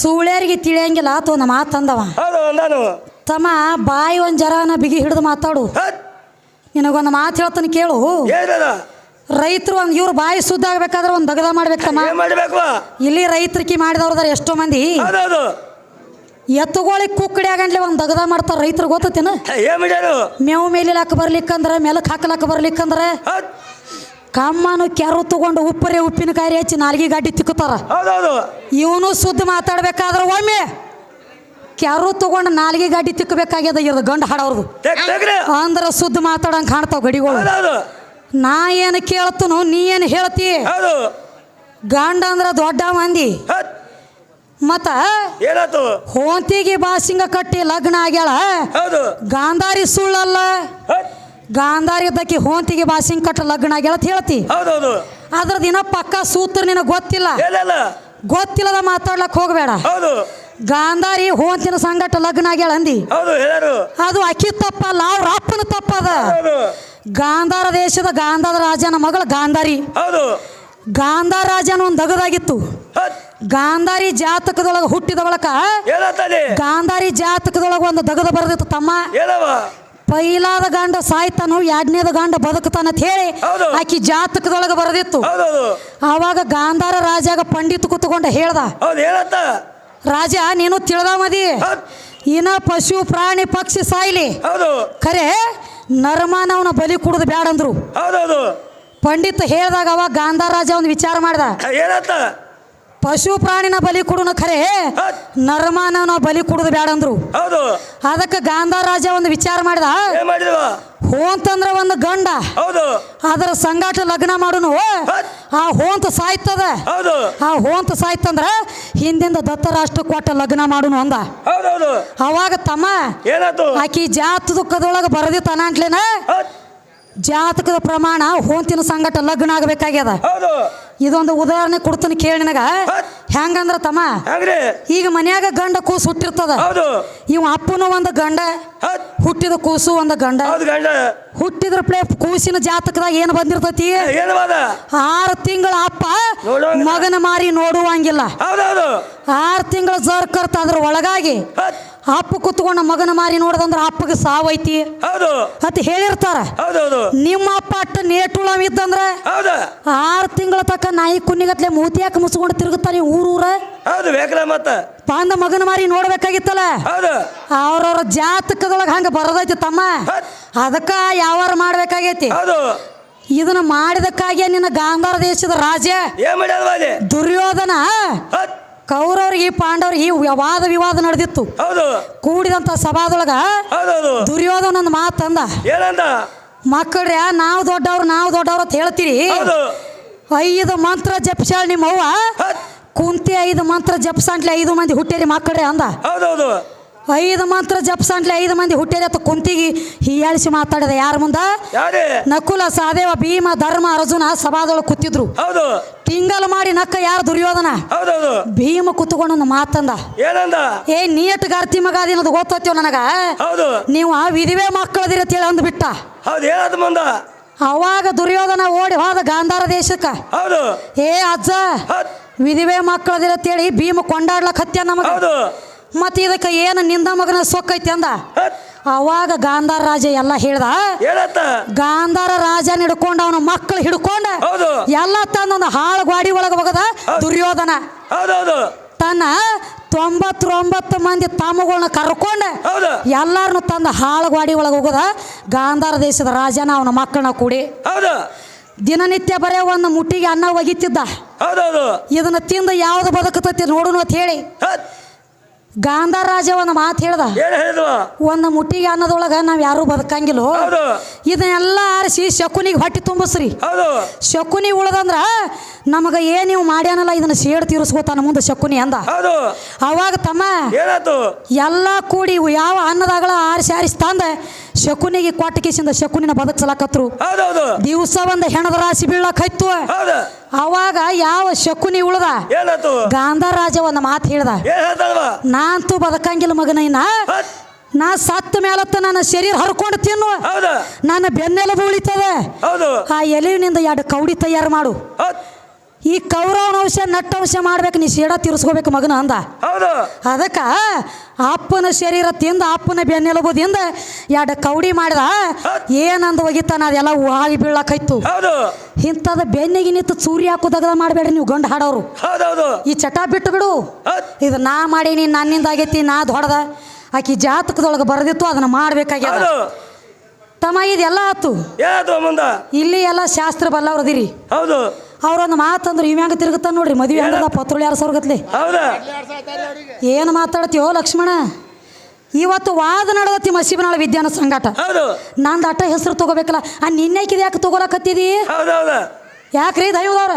ಸುಳ್ಯಾರಿಗೆ ತಿಳಿಯಂಗಿಲ್ಲ ಆತು ನಮ್ಮ ಮಾತಂದವ ಹೌದು ನಾನು. ತಮ್ಮ ಬಾಯಿ ಒಂದು ಜರಾನ ಬಿಗಿ ಹಿಡಿದು ಮಾತಾಡು. ಹತ್ ನಿನಗೊಂದು ಮಾತು ಹೇಳ್ತಾನೆ ಕೇಳು. ಏನದ ರೈತರು ಒಂದು ಇವ್ರು ಬಾಯಿ ಸುದ್ದ ಆಗ್ಬೇಕಾದ್ರೆ ಒಂದು ದಗದ ಮಾಡ್ಬೇಕಮ್ಮ ಏನ್ ಮಾಡ್ಬೇಕು? ಇಲ್ಲಿ ರೈತರಿಕಿ ಮಾಡಿದವ್ರದಾರ ಎಷ್ಟೋ ಮಂದಿ. ಹೌದೌದು. ಎತ್ತುಗಳಿಗೆ ಕುಕ್ಕಡಿ ಆಗಂಡ್ಲೆ ಒಂದು ದಗದ ಮಾಡ್ತಾರೆ ರೈತರು ಗೊತ್ತೇನು ಏನ್ ಮಾಡ್ಯಾರು? ಮೇವು ಮೇಲಿಲಾಕ ಬರ್ಲಿಕ್ಕಂದ್ರೆ ಮೆಲಕ್ ಹಾಕಲಾಕ ಬರ್ಲಿಕ್ಕಂದ್ರೆ ಹತ್ ಕಮ್ಮನು ಕೆರು ತಗೊಂಡು ಉಪ್ಪರೆ ಉಪ್ಪಿನಕಾಯಿ ಹಚ್ಚಿ ನಾಲ್ಗೆ ಗಾಡಿ ತಿಕ್ಕುತ್ತಾರ. ಹೌದೌದು. ಇವನು ಸುದ್ದಿ ಮಾತಾಡ್ಬೇಕಾದ್ರೆ ಒಮ್ಮೆ ಕೆರು ತಗೊಂಡು ನಾಲ್ಗೆ ಗಾಡಿ ತಿಕ್ಕಬೇಕಾಗ್ಯದ ಇರೋದು ಗಂಡು ಹಾಡೋರ್ದು. ಅಂದ್ರೆ ಸುದ್ದಿ ಮಾತಾಡಂಗೆ ಕಾಣ್ತಾವ ಗಡಿಗಳು. ನಾ ಏನು ಕೇಳ್ತನು ನೀ ಏನು ಹೇಳ್ತಿ? ಗಂಡ ಅಂದ್ರೆ ದೊಡ್ಡ ಮಂದಿ. ಮತ್ತ ಹೋಂತಿಗೆ ಬಾಸಿಂಗ ಕಟ್ಟಿ ಲಗ್ನ ಆಗ್ಯಾಳ. ಗಾಂಧಾರಿ ಸುಳ್ಳಲ್ಲ. ಗಾಂಧಾರಿ ಇದ್ದಕ್ಕೆ ಹೋಂತಿಗೆ ಬಾಸಿಂಗ್ ಕಟ್ಟ ಲಗ್ನ ಆಗ್ಯಾಳ ಅಂತ ಹೇಳ್ತಿ. ಹೌದೌದು. ಅದ್ರ ದಿನ ಪಕ್ಕ ಸೂತ್ರ ನಿನಗೆ ಗೊತ್ತಿಲ್ಲ? ಗೊತ್ತಿಲ್ಲದ ಮಾತಾಡ್ಲಕ್ ಹೋಗಬೇಡ. ಹೌದು. ಗಾಂಧಾರಿ ಹೋಂತಿನ ಸಂಗಟ ಲಗ್ನ ಆಗ್ಯಾಳ ಅಂದಿ. ಹೌದು ಹೇಳಾರು. ಅದು ಅಕ್ಕಿ ತಪ್ಪಲ್ಲ ಅವ್ರ ಅಪ್ಪನ ತಪ್ಪದ ಗಾಂಧಾರ ದೇಶದ ಗಾಂಧಾರ ರಾಜನ ಮಗಳ ಗಾಂಧಾರಿ. ಹೌದು. ಗಾಂಧಾರ ರಾಜನ ಒಂದು ದಗದಾಗಿತ್ತು. ಗಾಂಧಾರಿ ಜಾತಕದೊಳಗೆ ಹುಟ್ಟಿದ ಬಳಕ ಗಾಂಧಾರಿ ಜಾತಕದೊಳಗೆ ಒಂದು ದಗದ ಬರೆದಿತ್ತು ತಮ್ಮ. ಪೈಲಾದ ಗಂಡ ಸಾಯ್ತಾನು ಎರಡನೇದ ಗಂಡ ಬದುಕತಾನ ಅಂತ ಹೇಳಿ. ಆಕಿ ಜಾತಕದೊಳಗೆ ಬರೆದಿತ್ತು. ಆವಾಗ ಗಾಂಧಾರ ರಾಜಾಗ ಪಂಡಿತ್ ಕೂತ್ಕೊಂಡು ಹೇಳ್ದ. ರಾಜ ನೀನು ತಿಳಿದ ಮದಿ. ಹತ್ ಇನ್ನ ಪಶು ಪ್ರಾಣಿ ಪಕ್ಷಿ ಸಾಯ್ಲಿ. ಖರೆ ನರಮಾನವನ ಬಲಿ ಕುಡಿದು ಬ್ಯಾಡಂದ್ರು. ಪಂಡಿತ್ ಹೇಳ್ದಾಗ ಅವಾಗ ಗಾಂಧಾರ ರಾಜ ಒಂದು ವಿಚಾರ ಮಾಡ್ದ. ಪಶು ಪ್ರಾಣಿನ ಬಲಿ ಕೊಡುನ ಖರೆ. ನರಮಾನವನ ಬಲಿ ಕೊಡುದು ಬೇಡ ಹೌದು. ಅದಕ್ಕೆ ಗಾಂಧಾರಾಜ ಒಂದು ವಿಚಾರ ಮಾಡಿದ. ಹೋಂತಂದ್ರ ಒಂದು ಗಂಡ. ಹೌದು. ಅದರ ಸಂಗಾಟ ಲಗ್ನ ಮಾಡುನು. ಆ ಹೋಂತ ಸಾಯ್ತದ. ಹೌದು. ಆ ಹೋಂತ ಸಾಯ್ತಂದ್ರ ಹಿಂದಿಂದ ದತ್ತರಾಷ್ಟ್ರ ಕೊಟ್ಟ ಲಗ್ನ ಮಾಡುನು ಅಂದ. ಹೌದೌದು. ಅವಾಗ ತಮ್ಮ ಆಕಿ ಜಾತ ದುಃಖದೊಳಗ ಅಂಟ್ಲೇನ? ಹತ್ ಜಾತಕದ ಪ್ರಮಾಣ ಹೋಂತಿನ ಸಂಗಟ ಲಗ್ನ ಆಗಬೇಕಾಗ್ಯದ. ಹೌದು. ಇದೊಂದು ಉದಾಹರಣೆ ಕೊಡ್ತೀನಿ ಕೇಳಿ ನಿನಗ. ಹೆಂಗಂದ್ರ ತಮ್ಮ? ಈಗ ಮನ್ಯಾಗ ಗಂಡ ಕೂಸು ಹುಟ್ಟಿರ್ತದ. ಇವ ಅಪ್ಪನ ಒಂದು ಗಂಡ ಹುಟ್ಟಿದ ಕೂಸು ಒಂದು ಗಂಡ. ಹುಟ್ಟಿದ್ರ ಪ್ಲೇ ಕೂಸಿನ ಜಾತಕದಾಗ ಏನು ಬಂದಿರ್ತತಿ? ಆರು ತಿಂಗಳ ಅಪ್ಪ ಮಗನ ಮಾರಿ ನೋಡುವಂಗಿಲ್ಲ. ಆರು ತಿಂಗಳ ಜರ್ಕರ್ತ ಅದ್ರ ಒಳಗಾಗಿ ಅಪ್ಪ ಕುತ್ಕೊಂಡ ಮಗನ ಮಾರಿ ನೋಡ್ದಂದ್ರ ಅಪ್ಪಗೆ ಸಾವೈತಿ. ಹೌದು. ಅಂತ ಹೇಳಿರ್ತಾರ. ಹೌದೌದು ನಿಮ್ಮ ಅಪ್ಪ ಅಟ್ಟ ನೇಟುಳ ಇದ್ದಂದ್ರ ಹೌದ. ಆರು ತಿಂಗಳ ತಕ್ಕ ನಾಯಿ ಕುನ್ನಿಗತ್ಲೆ ಮೂತಿ ಹಾಕಿ ಮುಸ್ಕೊಂಡು ತಿರುಗುತ್ತಾನೆ ಊರೂರ. ಹೌದು ಬೇಕಲ್ಲ ಮತ್ತ. ಬಂದ ಮಗನ ಮಾರಿ ನೋಡ್ಬೇಕಾಗಿತ್ತಲ್ಲ? ಹೌದು. ಅವ್ರವ್ರ ಜಾತಕದೊಳಗೆ ಹಂಗ ಬರೋದೈತಿ ತಮ್ಮ. ಅದಕ್ಕ ಯಾವಾರ ಮಾಡ್ಬೇಕಾಗೈತಿ. ಹೌದು. ಇದನ್ನ ಮಾಡಿದಕ್ಕಾಗಿ ನಿನ್ನ ಗಾಂಧಾರ ದೇಶದ ರಾಜ ದುರ್ಯೋಧನ ಕೌರವ್ರಿಗೆ ಈ ಪಾಂಡವ್ರಿಗೆ ಈ ವಾದ ವಿವಾದ ನಡೆದಿತ್ತು. ಹೌದು. ಕೂಡಿದಂತ ಸಭಾದೊಳಗ ಹೌದೌದು. ದುರ್ಯೋಧನ ಮಾತಂದ ಏನಂದ? ನಾವು ದೊಡ್ಡವ್ರು ನಾವು ದೊಡ್ಡವ್ರು ಅಂತ ಹೇಳ್ತೀರಿ. ಐದು ಮಂತ್ರ ಜಪ್ಸಾಳ ನಿಮ್ಮವ್ವ. ಕುಂತಿ ಐದು ಮಂತ್ರ ಜಪ್ಸಂಟ್ಲೆ ಐದು ಮಂದಿ ಹುಟ್ಟೇರಿ ಮಕ್ಕಳ್ರೆ ಅಂದ. ಹೌದೌದು. ಐದು ಮಂತ್ರ ಜಪ್ಸಂಟ್ಲೆ ಐದು ಮಂದಿ ಹುಟ್ಟೇರಿ ಕುಂತಿಗಿ ಕುಂತಿಗೆ ಹೀಯಾಳಿಸಿ ಮಾತಾಡಿದ. ಯಾರ ಮುಂದ? ನಕುಲ ಸಹದೇವ ಭೀಮ ಧರ್ಮ ಅರ್ಜುನ ಸಭಾದೊಳಗೆ ಕೂತಿದ್ರು. ಟಿಂಗಲ್ ಮಾಡಿ ನಕ್ಕ ಯಾರು ದುರ್ಯೋಧನ? ಭೀಮ ಕುತ್ಕೊಂಡು ಮಾತಂದ. ಏ ನೀಟ್ ಗರ್ತಿ ಮಗ ಅದಿನದು ಗೊತ್ತೈತಿವ ನನಗ? ನೀವು ಆ ವಿಧಿವೆ ಮಕ್ಕಳದಿರ ಅಂತೇಳಿ ಅಂದ್ಬಿಟ್ಟ. ಅವಾಗ ದುರ್ಯೋಧನ ಓಡಿ ಹೋದ ಗಾಂಧಾರ ದೇಶಕ್ಕ. ಏ ಅಜ್ಜ ವಿಧಿವೇ ಮಕ್ಕಳದಿರ ಅಂತೇಳಿ ಭೀಮ ಕೊಂಡಾಡ್ಲಕ್ ಹತ್ಯ ನಮಗ. ಮತ್ತೆ ಇದಕ್ಕೆ ಏನು ನಿಂದ ಮಗನ ಸೊಕ್ಕೈತಿ ಅಂದ? ಅವಾಗ ಗಾಂಧಾರ ರಾಜ ಎಲ್ಲ ಹೇಳ್ದ ಗಾಂಧಾರ ರಾಜನ ಹಿಡ್ಕೊಂಡು ಅವನ ಮಕ್ಕಳು ಹಿಡ್ಕೊಂಡ ಎಲ್ಲ ತಂದೊಂದು ಹಾಳು ಗಾಡಿ ಒಳಗೆ ಹೋಗದ ದುರ್ಯೋಧನ. ತನ್ನ ತೊಂಬತ್ತೊಂಬತ್ತು ಮಂದಿ ತಮ್ಮಗಳನ್ನ ಕರ್ಕೊಂಡ ಎಲ್ಲಾರನ್ನು ತಂದ ಹಾಳು ಗಾಡಿ ಒಳಗೆ ಹೋಗದ ಗಾಂಧಾರ ದೇಶದ ರಾಜನ ಅವನ ಮಕ್ಕಳನ್ನ ಕೂಡಿ. ದಿನನಿತ್ಯ ಬರೇ ಒಂದು ಮುಟ್ಟಿಗೆ ಅನ್ನ ಒಗಿತಿದ್ದ. ಇದನ್ನ ತಿಂದು ಯಾವ್ದು ಬದುಕತೈತಿ ನೋಡುನು ಅಂತ ಹೇಳಿ. ಹತ್ ಗಾಂಧಾರ ರಾಜ ಒಂದು ಮಾತು ಹೇಳ್ದ? ಏನ್ ಹೇಳಿದ್ವ? ಒಂದು ಮುಟ್ಟಿಗೆ ಅನ್ನದೊಳಗೆ ನಾವು ಯಾರು ಬದುಕಂಗಿಲ್ಲ? ಹೌದು. ಇದನ್ನೆಲ್ಲ ಆರಿಸಿ ಶಕುನಿಗೆ ಹೊಟ್ಟೆ ತುಂಬಿಸ್ರಿ. ಹೌದು. ಶಕುನಿ ಉಳ್ದಂದ್ರ ನಮಗೆ ಏನು ನೀವು ಮಾಡ್ಯಾನಲ್ಲ ಇದನ್ನ ಸೇಡ್ ತೀರಿಸ್ಕೋತಾನ ಮುಂದೆ ಶಕುನಿ ಅಂದ. ಹೌದು. ಅವಾಗ ತಮ್ಮ ಎಲ್ಲ ಕೂಡಿ ಇವು ಯಾವ ಅನ್ನದಾಗಳ ಆರಿಸಿ ಆರಿಸಿ ತಂದ ಶಕುನಿಗೆ ಕೊಟ್ಟ ಕಿಸಿಂದ ಶಕುನಿನ ಬದುಕ್ಸಲಕತ್ರು. ಹೌದೌದು. ದಿವಸ ಒಂದು ಹೆಣದ ರಾಶಿ ಬೀಳಕ್ ಹೌದು. ಅವಾಗ ಯಾವ ಶಕುನಿ ಉಳ್ದ? ಏನಾತು ಗಾಂಧಾರ ರಾಜ ಒಂದು ಮಾತು ಹೇಳ್ದ. ನಾಂತೂ ಬದಕಂಗಿಲ್ಲ ಮಗನ ಇನ್ನ ನಾ ಸತ್ತ ಮೇಲತ್ತ ನನ್ನ ಶರೀರ ಹರ್ಕೊಂಡು ತಿನ್ನು. ಹೌದು. ನನ್ನ ಬೆನ್ನೆಲುಬು ಉಳಿತದೆ. ಹೌದು. ಆ ಎಲೆಯಿಂದ ಎರಡು ಕೌಡಿ ತಯಾರು ಮಾಡು. ಈ ಕೌರವನ ಅಂಶ ನಟ್ಟಂಶ ಮಾಡ್ಬೇಕು ನೀ ಶೇಡ ತೀರಿಸ್ಕೋಬೇಕು ಮಗನ ಅಂದ. ಹೌದು. ಅದಕ್ಕೆ ಅಪ್ಪನ ಶರೀರ ತಿಂದ ಅಪ್ಪನ ಬೆನ್ನೆಲುಬುದಿಂದ ಎರಡು ಕೌಡಿ ಮಾಡಿದ. ಏನಂದು ಒಗಿತಾನ ಅದೆಲ್ಲ ಆಗಿ ಬೀಳಕ್ಕಾಯ್ತು ಹೌದು. ಇಂಥದ ಬೆನ್ನಿಗೆ ನಿಂತು ಸೂರ್ಯ ಹಾಕು ದಗದ ಮಾಡಬೇಡ್ರಿ ನೀವು ಗಂಡು ಹಾಡೋರು. ಹೌದೌದು. ಈ ಚಟ ಬಿಟ್ಟು ಬಿಡು. ಇದು ನಾ ಮಾಡೀನಿ ನನ್ನಿಂದ ಆಗೈತಿ ನಾ ದೊಡ್ದ ಆಕಿ ಜಾತಕದೊಳಗೆ ಬರೆದಿತ್ತು ಅದನ್ನ ಮಾಡ್ಬೇಕಾಗ್ಯದ. ಹೌದು. ತಮ್ಮ ಇದೆಲ್ಲ ಆತು. ಮುಂದ ಇಲ್ಲಿ ಎಲ್ಲ ಶಾಸ್ತ್ರ ಬಲ್ಲವ್ರದಿರಿ. ಹೌದು. ಅವ್ರೊಂದು ಮಾತಂದ್ರೆ ಇವ್ ಹೆಂಗ ತಿರುಗುತ್ತಾನೆ ನೋಡ್ರಿ? ಮದುವೆ ಅಂದ್ರದ ಪತ್ರುಳಿ ಯಾರು ಸಾವಿರಗತ್ಲಿ ಹೌದಾ? ಏನು ಮಾತಾಡ್ತೀವೋ ಲಕ್ಷ್ಮಣ? ಇವತ್ತು ವಾದ ನಡೆದತಿ ಮಸೀಬನಾಳ ವಿದ್ಯಾನ ಸಂಘಟ ಹೌದು. ನಂದು ಅಟ್ಟ ಹೆಸರು ತಗೋಬೇಕಲ್ಲ. ಆ ನಿನ್ನೆಕಿದ ಯಾಕೆ ತಗೋಲಕತ್ತಿದಿ? ಯಾಕ್ರಿ ದೈವದವ್ರ?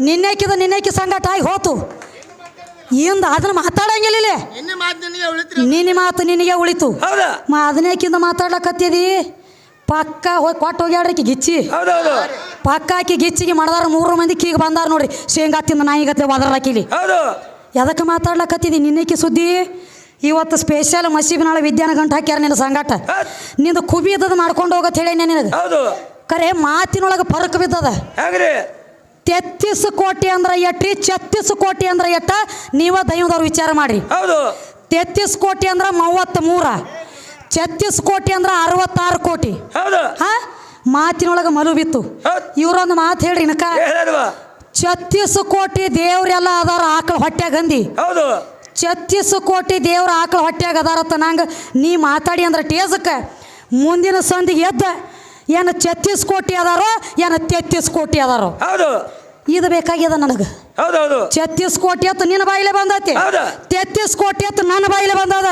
ನಿನ್ನೆಕಿದ ನಿನ್ನೆಕಿ ಸಂಘಟ ಆಗಿ ಹೋತು. ಇಂದ ಅದನ್ನ ಮಾತಾಡಂಗಿಲ್ಲ ಇಲ್ಲಿ. ಎಣ್ಣೆ ಮಾತು ನಿನಗೆ ಉಳಿತ್ರಿ. ನಿನ್ನ ಮಾತು ನಿನಗೆ ಉಳಿತು. ಅದನ್ನೇಕಿಂದ ಮಾತಾಡ್ಲಕತ್ತಿದಿ? ಪಕ್ಕ ಹೋಗಿ ಕೊಟ್ಟು ಹೋಗ್ಯಾಡ್ರಿ ಆಕಿ ಗಿಚ್ಚಿ. ಪಕ್ಕ ಆಕಿ ಗಿಚ್ಚಿಗೆ ಮಾಡದಾರ ಮೂರು ಮಂದಿ ಕೀಗೆ ಬಂದಾರ ನೋಡ್ರಿ. ಶೇಂಗಾ ತಿಂದ ನಾಯಿಗತ್ತೆ ಒದರ್ಲಾಕಿಲಿ ಹೌದು. ಎದಕ್ಕೆ ಮಾತಾಡ್ಲಕತ್ತಿದಿ ನಿನ್ನೆಕಿ ಸುದ್ದಿ? ಇವತ್ತು ಸ್ಪೆಷಲ್ ಮಸೀಬಿನಾಳ ವಿದ್ಯಾನ ಗಂಟು ಹಾಕ್ಯಾರ ನಿನ್ನ ಸಂಗಾಟ. ನಿಂದು ಕುಬಿ ಇದ್ದದ ಮಾಡ್ಕೊಂಡು ಹೋಗತ್ ಹೇಳಿ ನಿನಗೆ ಹೌದು. ಖರೆ ಮಾತಿನೊಳಗೆ ಫರಕ್ ಬಿದ್ದದ. ತೆತ್ತಿಸ ಕೋಟಿ ಅಂದ್ರೆ ಎಟ್ರಿ ಛತ್ತೀಸ್ ಕೋಟಿ ಅಂದ್ರೆ ಎಟ್ಟ? ನೀವ ದೈವದವ್ರು ವಿಚಾರ ಮಾಡ್ರಿ. ಹೌದು. ತೆತ್ತಿಸ್ ಕೋಟಿ ಅಂದ್ರೆ ಮೂವತ್ತ್ ಮೂರ. ಛತ್ತೀಸ್ ಕೋಟಿ ಅಂದ್ರೆ ಅರವತ್ತಾರು ಕೋಟಿ. ಹೌದು. ಹಾ? ಮಾತಿನೊಳಗೆ ಮಲು ಬಿತ್ತು. ಇವರೊಂದು ಮಾತು ಹೇಳ್ರಿ ಇನ್ಕ. ಛತ್ತೀಸ್ ಕೋಟಿ ದೇವ್ರೆಲ್ಲ ಅದಾರ ಆಕಳ ಹೊಟ್ಯಾಗ ಅಂದಿ. ಹೌದು. ಛತ್ತೀಸ್ ಕೋಟಿ ದೇವ್ರ ಆಕಳ ಹೊಟ್ಯಾಗ ಅದಾರತ್ತ ನಂಗೆ. ನೀ ಮಾತಾಡಿ ಅಂದ್ರೆ ಟೇಜಕ್ಕೆ. ಮುಂದಿನ ಸಂದಿಗೆ ಎದ್ದ. ಏನು ಛತ್ತೀಸ್ ಕೋಟಿ ಅದಾರೋ ಏನು ತೆತ್ತೀಸ್ ಕೋಟಿ ಅದಾರೋ. ಹೌದು. ಇದು ಬೇಕಾಗ್ಯದ ನನಗೆ. ಛತ್ತೀಸ್ ಕೋಟಿ ಅತ್ತು ನಿನ್ನ ಬಾಯಿಲೆ ಬಂದೈತಿ? ತೆತ್ತೀಸ್ ಕೋಟಿ ಅತ್ತು ನನ್ನ ಬಾಯಿಲೆ ಬಂದದ.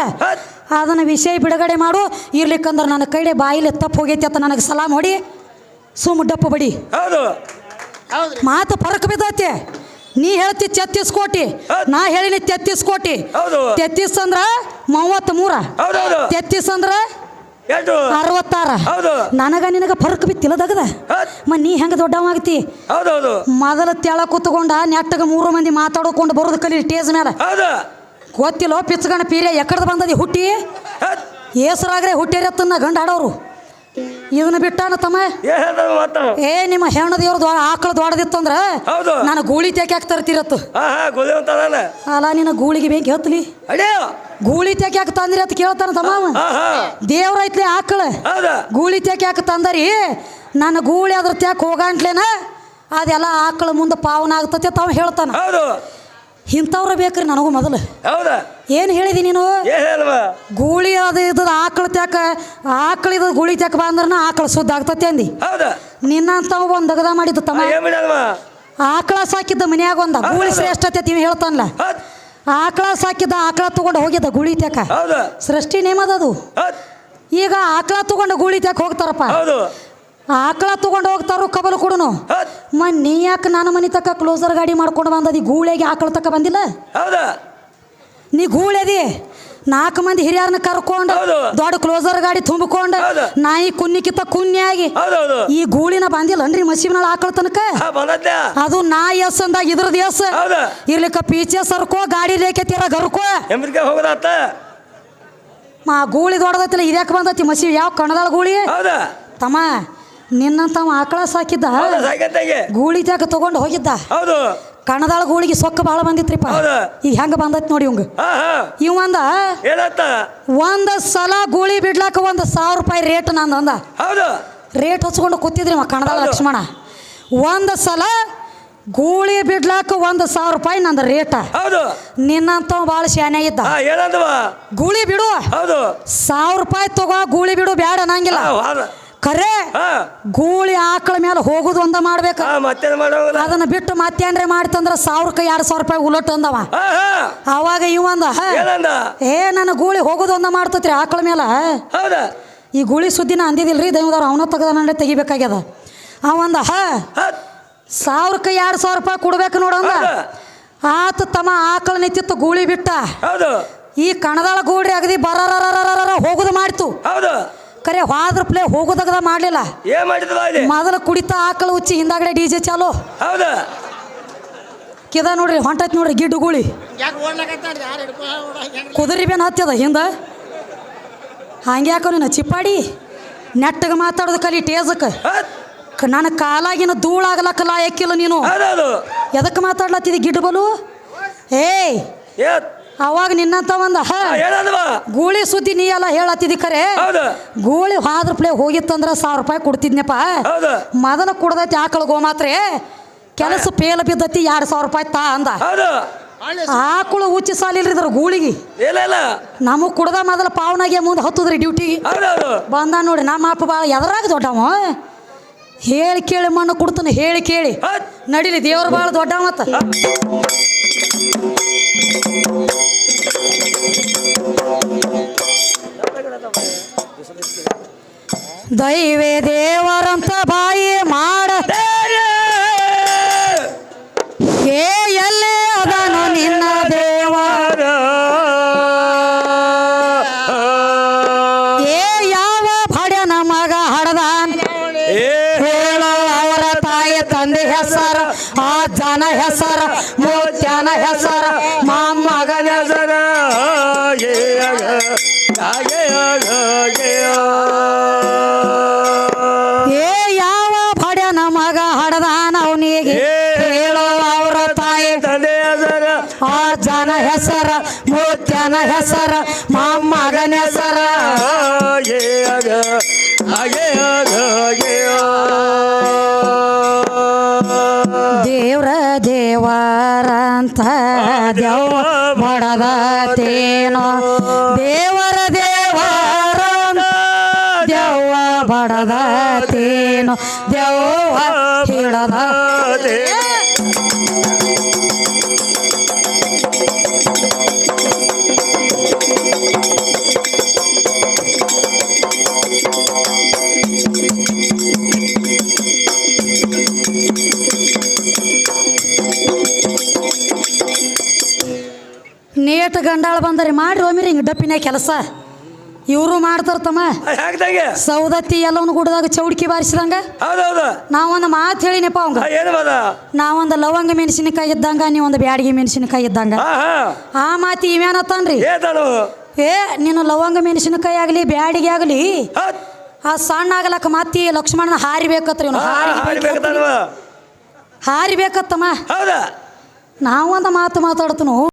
ಅದನ್ನ ವಿಷಯ ಬಿಡುಗಡೆ ಮಾಡು. ಇರ್ಲಿಕ್ಕಂದ್ರೆ ನನ್ನ ಕೈಡೆ ಬಾಯಿಲೆ ತಪ್ಪು ಹೋಗೈತಿ ಅಂತ ನನಗೆ ಸಲಾಮ್ ಹೊಡಿ. ಸುಮ್ಮ ಡಪ್ಪು ಬಡಿ. ಹೌದು. ಮಾತು ಪರಕ್ ಬಿದ್ದೈತಿ. ನೀ ಹೇಳ್ತಿ ತೆತ್ತಿಸ್ ಕೋಟಿ. ನಾ ಹೇಳಿನಿ ತೆತ್ತಿಸ್ ಕೋಟಿ. ತೆತ್ತಿಸ್ ಅಂದ್ರ ಮೂವತ್ತ್ ಮೂರ ತೆತ್ತಿಸ್ ಅಂದ್ರ ಅರವತ್ತಾರ. ಹೌದು. ನನಗ ನಿನಗ ಫರ್ಕ್ ಬಿತ್ತಿಲ್ಲ ದಗದ ಹೌದ್. ಮ ನೀ ಹೆಂಗ ದೊಡ್ಡವಾಗ್ತಿ ಮೊದಲ ತೆಳ ಕೂತ್ಕೊಂಡ ನೆಟ್ಟಗ ಮೂರು ಮಂದಿ ಮಾತಾಡ್ಕೊಂಡು ಬರೋದು ಕಲಿ ಸ್ಟೇಜ್ ಮೇಲೆ ಹೌದು. ಗೊತ್ತಿಲ್ಲೋ ಪಿಚ್ಚಗಣ ಪೀರೆ ಎಕ್ಕಡ್ದು ಬಂದದಿ ಹುಟ್ಟಿ? ಹೆಸರಾಗ್ರೆ ಏಸರಾಗ್ರೆ ಹುಟ್ಟಿರತ್ತನ್ನ ಗಂಡ ಆಡೋರು. ಇದನ್ನ ಬಿಟ್ಟಾನ ತಮ್ಮ? ಏ ನಿಮ್ಮ ಹೆಣ್ಣು ದೇವ್ರ ದ್ವಾ ಆಕಳ ದ್ವಾಡದಿತ್ತು ಅಂದ್ರ ನಾನು ಗೂಳಿ ತೆಗೆ ಹಾಕಿ ತರ್ತಿರತ್ತು ಅಲ್ಲ ನಿನ್ನ ಗೂಳಿಗೆ ಬೇಕು ಹೇಳ್ತಲಿ. ಗೂಳಿ ತೆಗೆ ಹಾಕಿ ತಂದಿರಿ ಅಂತ ಕೇಳ್ತಾನ ತಮ್ಮ ದೇವ್ರ ಐತ್ಲಿ ಆಕಳ. ಗೂಳಿ ತೆಗೆ ಹಾಕಿ ತಂದರಿ ನನ್ನ ಗೂಳಿ ಅದ್ರ ತ್ಯಾಕ ಹೋಗಂಟ್ಲೇನ? ಅದೆಲ್ಲ ಆಕಳ ಮುಂದೆ ಪಾವನ ಆಗ್ತತೆ ತಾವ ಹೇಳ್ತಾನ. ಇಂಥವ್ರ ಬೇಕ್ರಿ ನನಗೂ ಮೊದಲು. ಹೌದಾ? ಏನು ಹೇಳಿದಿ ನೀನು? ಗೂಳಿ ಅದು ಇದ್ದದ ಆಕಳ ತ್ಯಾಕ ಆಕಳಿದ ಗೂಳಿ ತ್ಯಾಕ ಬಂದ್ರನ ಆಕಳ ಸುದ್ದ ಆಗ್ತತಿ ಅಂದಿ. ನಿನ್ನಂತವ ಒಂದು ದಗದ ಮಾಡಿದ್ದು ತಮ್ಮ. ಆಕಳ ಸಾಕಿದ್ದ ಮನ್ಯಾಗ ಒಂದ. ಗೂಳಿ ಶ್ರೇಷ್ಠತೆ ತಿವಿ ಹೇಳ್ತಾನಲ್ಲ. ಆಕಳ ಸಾಕಿದ್ದ ಆಕಳ ತಗೊಂಡು ಹೋಗಿದ್ದ ಗೂಳಿ ತ್ಯಾಕ. ಸೃಷ್ಟಿ ನೇಮದದು ಅದು ಈಗ ಆಕಳ ತಗೊಂಡು ಗೂಳಿ ತ್ಯಾಕ ಹೋಗ್ತಾರಪ್ಪ. ಆಕಳ ತಗೊಂಡು ಹೋಗ್ತಾರೋ ಕಬಲು ಕೊಡುನು. ಮನ್ನಿ ನೀ ಯಾಕೆ ನನ್ನ ಮನೆ ತಕ್ಕ ಕ್ಲೋಸರ್ ಗಾಡಿ ಮಾಡ್ಕೊಂಡು ಬಂದದಿ? ಗೂಳೆಗೆ ಆಕಳ ತಕ್ಕ ಬಂದಿಲ್ಲ? ಹೌದಾ? ನೀ ಗೂಳೆದಿ? ನಾಲ್ಕು ಮಂದಿ ಹಿರಿಯರನ್ನ ಕರ್ಕೊಂಡು ದೊಡ್ಡ ಕ್ಲೋಸರ್ ಗಾಡಿ ತುಂಬಿಕೊಂಡು. ನಾಯಿ ಕುನ್ನಿಕಿತ್ತ ಕುನ್ಯಾಗಿ ಆಗಿ ಈ ಗೂಳಿನ ಬಂದಿಲ್ಲನ್ರಿ ಮಸೀಬ್ನಾಳ ಆಕಳ ತನಕ? ಅದು ನಾ ಎಸ್ ಅಂದಾಗ ಇದ್ರದ್ದು ಎಸ್ ಇರ್ಲಿ ಇರ್ಲಿಕ್ಕ ಪೀಚೆ ಸರ್ಕೋ ಗಾಡಿ ರೇಖೆ ತೀರ ಗರ್ಕೋ. ಮಾ ಗೂಳಿ ದೊಡ್ಡದತ್ತಿಲ್ಲ ಇದ್ಯಾಕೆ ಬಂದತಿ ಮಸೀಬ್ ಯಾವ ಕಣದಾಳ ಗೂಳಿ? ಹೌದಾ. ತಮ್ಮ ನಿನ್ನಂತವ ಆಕಳ ಸಾಕಿದ್ದ? ಸಾಕತ್ತಾಗೆ ಗೂಳಿ ತ್ಯಾಗ ತಗೊಂಡು ಹೋಗಿದ್ದ? ಹೌದು. ಕಣದಾಳ ಗೂಳಿಗೆ ಸೊಕ್ಕ ಭಾಳ ಬಂದಿತ್ರಿಪ್ಪ. ಹೌದಾ? ಈಗ ಹೆಂಗ ಬಂದೈತಿ ನೋಡಿ ಇವಂಗ? ಇವ್ ಅಂದ ಒಂದ ಸಲ ಗೂಳಿ ಬಿಡ್ಲಾಕ ಒಂದು ಸಾವಿರ ರೂಪಾಯಿ ರೇಟ್ ನಂದು ಅಂದ. ಹೌದು. ರೇಟ್ ಹಚ್ಕೊಂಡು ಕೂತಿದ್ರಿ ಕಣದಾಳ. ಲಕ್ಷ್ಮಣ. ಒಂದು ಸಲ ಗೂಳಿ ಬಿಡ್ಲಾಕ ಒಂದು ಸಾವಿರ ರೂಪಾಯಿ ನಂದು ರೇಟ. ಹೌದು. ನಿನ್ನಂತವ ಭಾಳ ಶಾನೆ ಇದ್ದ. ಗೂಳಿ ಬಿಡು. ಹೌದು. ಸಾವಿರ ರೂಪಾಯಿ ತಗೋ ಗೂಳಿ ಬಿಡು ಬ್ಯಾಡ ಅನ್ನಂಗಿಲ್ಲ. ಹಾ. ಗೂಳಿ ಆಕಳ ಮೇಲೆ ಹೋಗುದು ಒಂದ ಮಾಡ್ಬೇಕ. ಮಾಡೋಂಗಿಲ್ಲ. ಅದನ್ನ ಬಿಟ್ಟು ಮತ್ತೇನ್ರೆ ಮಾಡ್ತಂದ್ರ ಸಾವಿರಕ್ಕೆ ಎರಡ್ ಸಾವಿರ ರೂಪಾಯಿ ಉಲಟ್ ಅಂದವ. ಅವಾಗ ಇವಂದ ಏ ನನ್ನ ಗೂಳಿ ಹೋಗುದು ಒಂದ ಮಾಡ್ತತ್ರಿ ಆಕಳ ಮೇಲ ಈ ಗೂಳಿ ಸುದ್ದಿನ ಅಂದಿದಿಲ್ರಿ ದೈವದವ್ರು ಅವನ ತೆಗೆದ ತೆಗಿಬೇಕಾಗ್ಯದ. ಅವಂದ ಸಾವಿರಕ್ಕೆ ಎರಡು ಸಾವಿರ ರೂಪಾಯಿ ಕೊಡ್ಬೇಕು ನೋಡಂದ? ಆತ ತಮ್ಮ ಆಕಳ ನಿಂತಿತ್ತು ಗೂಳಿ ಬಿಟ್ಟ. ಈ ಕಣದಾಳ ಗೂಳಿ ಅಗದಿ ಬರ ಹೋಗುದು ಮಾಡ್ತು. ಹೌದು. ಕರೆ ಹಾದ್ರ ಪ್ಲೇ ಹೋಗುದಗದ ಮಾಡಲಿಲ್ಲ. ಏನ್ ಅಲ್ಲಿ ಮೊದಲು ಕುಡಿತಾ ಆಕಳು ಉಚ್ಚಿ ಹಿಂದಾಗಡೆ ಡಿ ಜೆ ಚಾಲು. ಹೌದಾ? ಕಿದ ನೋಡ್ರಿ ಹೊಂಟೈತ್ ನೋಡ್ರಿ ಗಿಡ್ಡು ಗುಳಿ. ಕುದುರಿ ಬೇನ ಹತ್ತದ ಹಿಂದ? ಹಂಗೆ ಯಾಕೋ ನೀನು ಚಿಪ್ಪಾಡಿ? ನೆಟ್ಟಗೆ ಮಾತಾಡೋದು ಕಲಿ ಟೇಜಕ್ಕೆ. ನನ್ನ ಕಾಲಾಗಿನ ಧೂಳಾಗಲಕ್ಕಲ್ಲ ಎಕ್ಕಿಲ್ಲ ನೀನು. ಹೌದೌದು. ಎದಕ್ಕೆ ಮಾತಾಡ್ಲತ್ತಿದಿ ಗಿಡ್ಬಲು ಏ ಏಯ್! ಏತ್. ಅವಾಗ ನಿನ್ನಂತ ಒಂದ ಗೂಳಿ ಸುದ್ದಿ ನೀ ಎಲ್ಲ ಹೇಳತ್ತಿದಿ ಖರೆ ಗೂಳಿ ಹಾದ್ರ ಪ್ಲೇ ಹೋಗಿತ್ತಂದ್ರ ಸಾವಿರ ರೂಪಾಯಿ ಕೊಡ್ತಿದ್ನಪ್ಪ. ಮೊದಲ ಕುಡ್ದೈತಿ ಆಕಳ ಗೋಮಾತ್ರೆ. ಕೆಲಸ ಪೇಲ ಬಿದ್ದತಿ ಎರಡು ಸಾವಿರ ರೂಪಾಯಿ ತಾ ಅಂದ. ಆಕಳು ಉಚ್ಚಿ ಸಾಲಿಲ್ರಿ ಇದ್ರ ಗೂಳಿಗೆ. ನಮಗ್ ಕುಡ್ದ ಮೊದಲ ಪಾವನಾಗೆ ಮುಂದೆ ಹತ್ತದ್ರಿ ಡ್ಯೂಟಿಗೆ ಬಂದ ನೋಡಿ ನಮ್ಮ ಅಪ್ಪ ಬಾಳ ಎದ್ರಾಗ ದೊಡ್ಡವ. ಹೇಳಿ ಕೇಳಿ ಮಣ್ಣು ಕುಡ್ತಾನೆ ಹೇಳಿ ಕೇಳಿ. ನಡೀಲಿ ನಡಿಲಿ ದೇವ್ರು ಭಾಳ ದೊಡ್ಡ ಮತ್ತ. ದೈವೇ ದೇವರಂತ ಬಾಯಿ ಮಾಡ. ಏ, ಎಲ್ಲೇ ಅದನು ನಿನ್ನ ದೇವ? ಏ, ಯಾವ ಭಡ್ಯನ ಮಗ ಹಡದಾನ ಹೇಳೋ ಅವರ ತಾಯಿ ತಂದೆ ಹೆಸರ, ಆ ಜನ ಹೆಸರ ಮೂತ್ಯನ ಹೆಸರ ಏ ಯಾವ ಭಡ್ಯನ ಮಗ ಹಡದಾನ ಅವನಿಗೆ? ಹೇಳೋ ಅವರ ತಾಯಿ. ಆ ಜನ ಹೆಸರ ಹೆಸರು ಹೆಸರ. ಮಗನ ಹೆಸರ ದೇವ್ರ ದೇವರಂತ ದೇವ ದೇವರ ದೆವ್ವ ತೇನು ದೇವ ಹಿಡದ ನೇಟ್ ಗಂಡಾಳ ಬಂದರೆ ಮಾಡ್ರಿ ಒಮ್ಮಿರಿ ಹಿಂಗೆ ಡಪ್ಪಿನ ಕೆಲಸ. ಇವರು ಮಾಡ್ತಾರ ತಮ್ಮ. ಹಾಕ್ದಂಗೆ ಸೌದತ್ತಿ ಎಲ್ಲವನ್ನ ಗುಡ್ದಾಗ ಚೌಡ್ಕಿ ಬಾರಿಸಿದಂಗ? ಹೌದೌದು. ನಾವೊಂದು ಮಾತು ಹೇಳಿನಪ್ಪ ಅವಂಗ. ನಾವೊಂದು ಲವಂಗ ಮೆಣಸಿನಕಾಯಿ ಇದ್ದಂಗ ನೀವೊಂದು ಬ್ಯಾಡಗಿ ಮೆಣಸಿನಕಾಯಿ ಇದ್ದಂಗ. ಆ ಮಾತು ಇವೇನತ್ತನ್ರಿ ಏ ನೀನು ಲವಂಗ ಮೆಣಸಿನಕಾಯಿ ಆಗಲಿ ಬ್ಯಾಡಿಗೆ ಆಗಲಿ ಆ ಸಣ್ಣ ಆಗಲಕ್ಕ ಮಾತಿ ಲಕ್ಷ್ಮಣನ ಹಾರಿ ಬೇಕತ್ರಿ ಹಾರಿ ಬೇಕತ್ತಮ್ಮ ನಾವೊಂದು ಮಾತು ಮಾತಾಡ್ತನು.